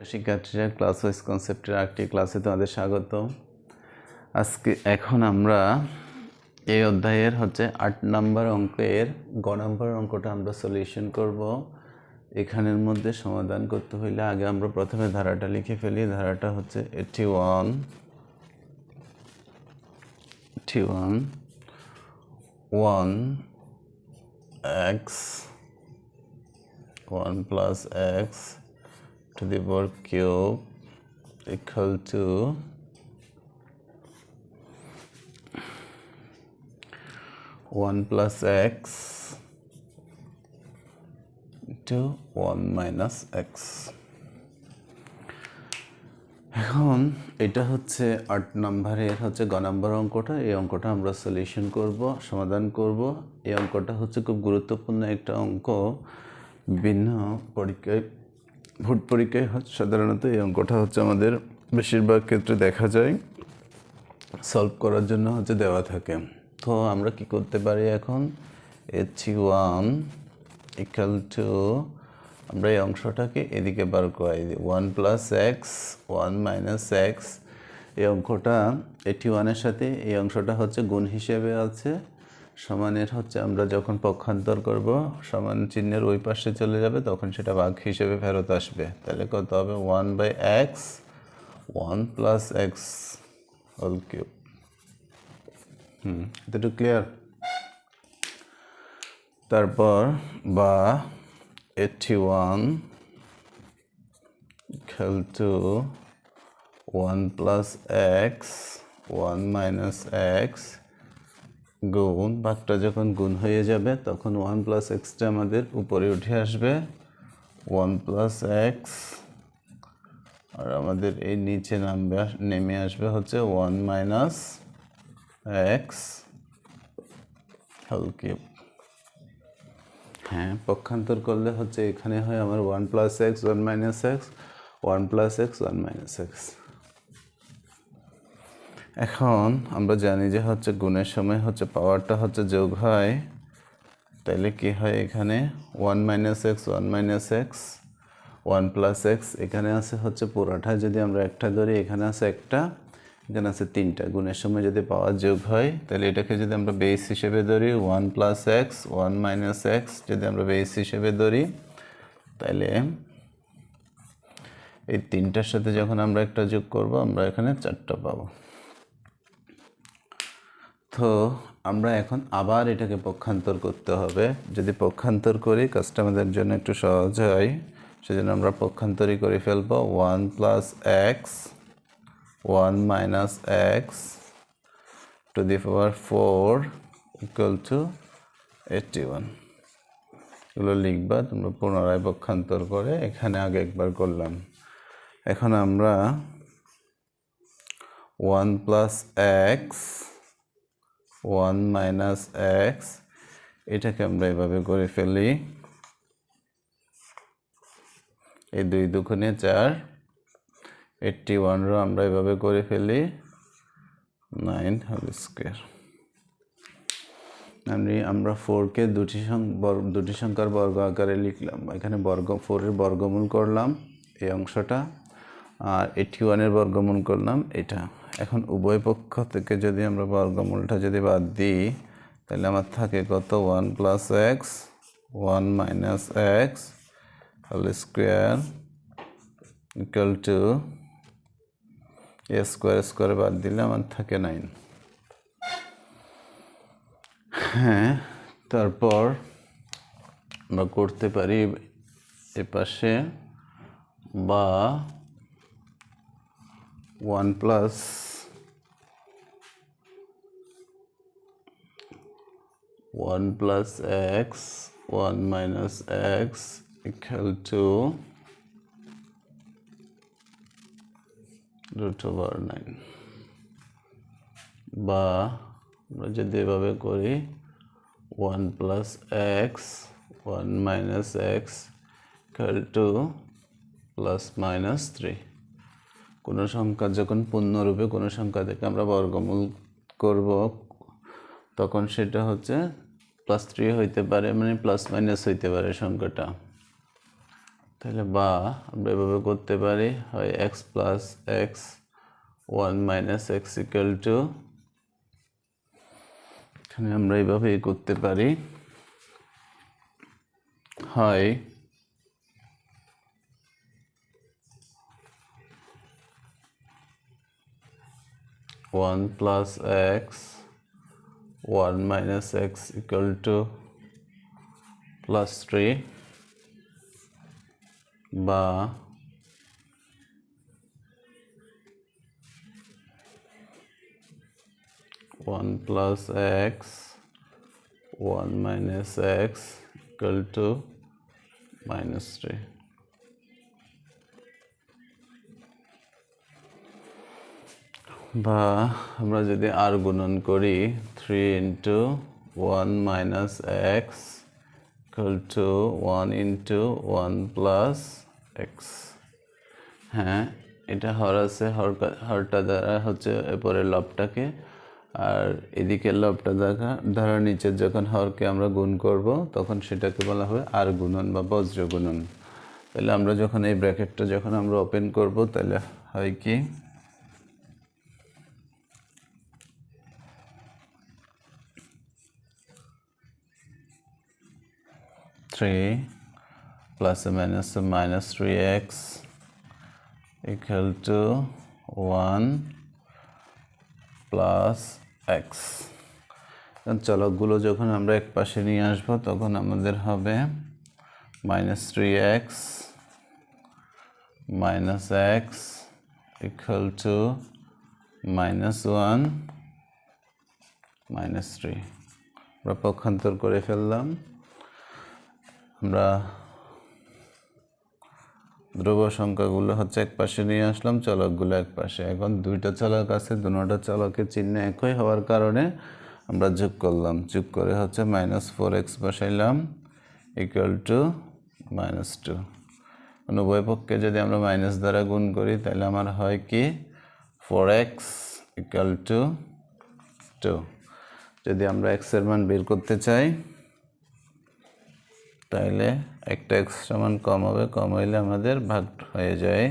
শিক্ষার্থীরা class wise কনসেপ্টের একটি ক্লাসে তোমাদের স্বাগত আজকে এখন আমরা এই অধ্যায়ের হচ্ছে আট নাম্বার অঙ্কের, গ নাম্বার অঙ্কটা আমরা সলিউশন করব। এখানের মধ্যে সমাধান করতে হইলে আগে আমরা প্রথমে ধারাটা লিখে ফেলি। ধারাটা হচ্ছে eighty one eighty one one x one plus x to the power cube equal to one plus x to one minus x. এখন এটা হচ্ছে আট নম্বরের হচ্ছে গ নম্বর অঙ্কটা। এই অঙ্কটা আমরা সলিউশন করব, সমাধান করব। এই অঙ্কটা হচ্ছে খুব গুরুত্বপূর্ণ একটা অঙ্ক। ভিন্ন পরীক্ষায় ভোট পরীক্ষায় সাধারণত এই অঙ্কটা হচ্ছে আমাদের বেশিরভাগ ক্ষেত্রে দেখা যায় সলভ করার জন্য হচ্ছে দেওয়া থাকে। তো আমরা কি করতে পারি এখন? এইচ ওয়ান ইকাল টু আমরা এই অংশটাকে এদিকে বার করাই দিই। One plus x one minus x এই অঙ্কটা এইটি ওয়ানের সাথে এই অংশটা হচ্ছে গুণ হিসেবে আছে। সমানের হচ্ছে আমরা যখন পক্ষান্তর করব, সমান চিহ্নের ওই পাশে চলে যাবে, তখন সেটা ভাগ হিসেবে ফেরত আসবে। তাহলে কত হবে? One by x one plus x whole cube হুম এতটুকু ক্লিয়ার তারপর বা এইটটি ওয়ান খেল to one plus x one minus x গুণ বাঘটা যখন গুণ হয়ে যাবে, তখন ওয়ান প্লাস এক্সটা আমাদের উপরে উঠে আসবে। ওয়ান প্লাস এক্স আর আমাদের এই নিচে নামবে, নেমে আসবে হচ্ছে ওয়ান মাইনাস এক্স হোল হ্যাঁ পক্ষান্তর করলে হচ্ছে এখানে হয় আমার one plus x one minus x one plus x one minus x এখন আমরা জানি যে হচ্ছে গুণের সময় হচ্ছে পাওয়ারটা হচ্ছে যোগ হয়। তাহলে কি হয় এখানে? One minus x one minus x one plus x এখানে আছে হচ্ছে পুরোটা। যদি আমরা একটা ধরি, এখানে আছে একটা, এখানে আছে তিনটা। গুণের সময় যদি পাওয়ার যোগ হয় তাহলে এটাকে যদি আমরা বেস হিসেবে ধরি one plus x one minus x যদি আমরা বেস হিসেবে ধরি তাহলে এই তিনটার সাথে যখন আমরা একটা যোগ করব, আমরা এখানে চারটা পাবো। তো আমরা এখন আবার এটাকে পক্ষান্তর করতে হবে। যদি পক্ষান্তর করি কাজটা আমাদের জন্য একটু সহজ হয়। সেজন্য আমরা পক্ষান্তরই করে ফেলব। One plus x one minus x to the power four equal to eighty one এগুলো লিখবা, তোমরা পুনরায় পক্ষান্তর করে এখানে আগে একবার করলাম। এখন আমরা one plus x one minus x এটাকে আমরা এভাবে করে ফেলি। এই দুই দুখনে চার এইটটি ওয়ানরও আমরা এভাবে করে ফেলি। নাইন হোল স্কোয়ার আমি, আমরা ফোরকে দুটি দুটি সংখ্যার বর্গ আকারে লিখলাম। এখানে বর্গ ফোরের বর্গমূল করলাম এই অংশটা। আর এইটটি ওয়ানের বর্গমূল করলাম এটা। এখন উভয় পক্ষ থেকে যদি আমরা বর্গমূলটা যদি বাদ দিই, তাহলে আমার থাকে কত? One plus x one minus x whole square equal to a square square বাদ দিলে আমার থাকে নাইন হ্যাঁ তারপর আমরা করতে পারি এপাশে বা one plus one plus x one minus x equal to root over nine বা আমরা যদি এভাবে করি one plus x one minus x equal to plus minus three কোনো সংখ্যা যখন পূর্ণরূপে কোনো সংখ্যা থেকে আমরা বর্গমূল করব, তখন সেটা হচ্ছে প্লাস থ্রি হইতে পারে মানে প্লাস মাইনাস হইতে পারে সংখ্যাটা। তাহলে বা আমরা এভাবে করতে পারি, হয় x plus x one minus x equal to এখানে আমরা এইভাবেই করতে পারি। হয় one plus x one minus x equal to plus three বা one plus x one minus x equal to minus three বা আমরা যদি আর গুণন করি three into one minus x equal to one into one plus x হ্যাঁ এটা হর আছে, হর হরটা দ্বারা হচ্ছে এরপরে লবটাকে, আর এদিকে লবটা দ্বারা দ্বারা নিচের যখন হরকে আমরা গুণ করব, তখন সেটাকে বলা হবে আর গুণন বা বজ্র গুণন। তাহলে আমরা যখন এই ব্র্যাকেটটা যখন আমরা ওপেন করব, তাহলে হয় কি? Three plus or minus of minus 3x equal to 1 plus x. চলকগুলো যখন আমরা এক পাশে নিয়ে আসব তখন আমাদের হবে minus three x minus x equal to minus one minus three আমরা পক্ষান্তর করে ফেললাম আমরা ধ্রুব সংখ্যাগুলো হচ্ছে এক পাশে নিয়ে আসলাম, চলকগুলো এক পাশে। এখন দুইটা চলক আছে, দুটা চলকের চিহ্ন একই হওয়ার কারণে আমরা যোগ করলাম। যোগ করে হচ্ছে মাইনাস ফোর এক্স বসাইলাম ইকুয়াল টু মাইনাস টু উভয় পক্ষে যদি আমরা মাইনাস দ্বারা গুণ করি, তাহলে আমার হয় কি? Four x equal to two যদি আমরা এক্সের মান বের করতে চাই তাইলে একটা এক্স সমান কম হবে, কম হইলে আমাদের ভাগ হয়ে যায়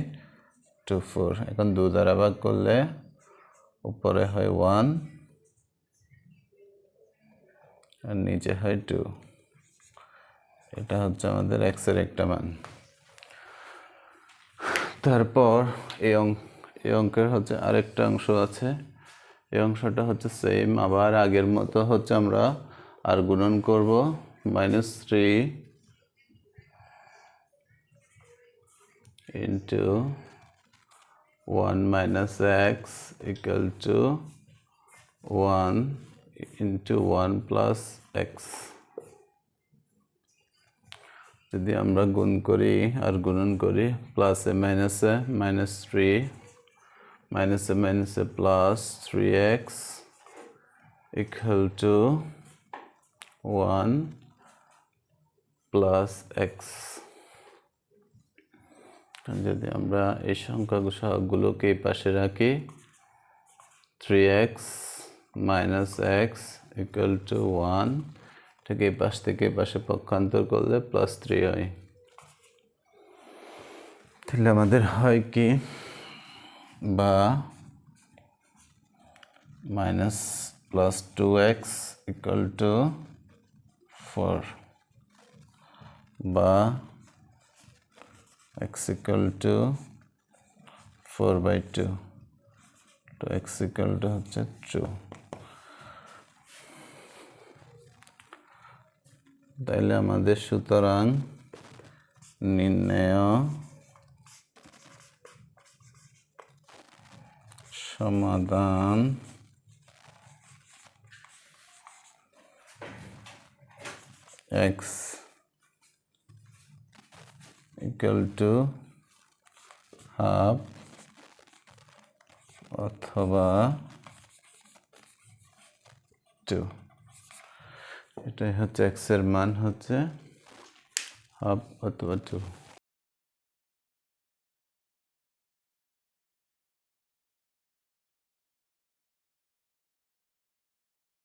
টু ফোর এখন দু দ্বারা ভাগ করলে উপরে হয় ওয়ান আর নিচে হয় টু এটা হচ্ছে আমাদের এক্সের একটা মান। তারপর এই অঙ্ক এই অঙ্কের হচ্ছে আরেকটা অংশ আছে। এই অংশটা হচ্ছে সেম আবার আগের মতো হচ্ছে আমরা আর গুণন করব। Minus three into 1 minus x equal to 1 into 1 plus x. যদি আমরা গুণ করি আর গুণন করি প্লাসে মাইনাসে মাইনাস থ্রি মাইনাসে মাইনাসে plus three x equal to one plus x যদি আমরা এই সংখ্যা সহগুলোকে পাশে রাখি three x minus x equal to one এই পাশ থেকে পাশে পক্ষান্তর করলে প্লাস থ্রি হয়। তাহলে আমাদের হয় কি? বা minus plus two x equal to four বা x equal to 4 by 2 তো x equal to হচ্ছে 2 তাইলে আমাদের সুতরাং নির্ণয় সমাধান এক্স equal to half অথবা টু এটাই হচ্ছে এক্সের মান হচ্ছে হাফ অথবা টু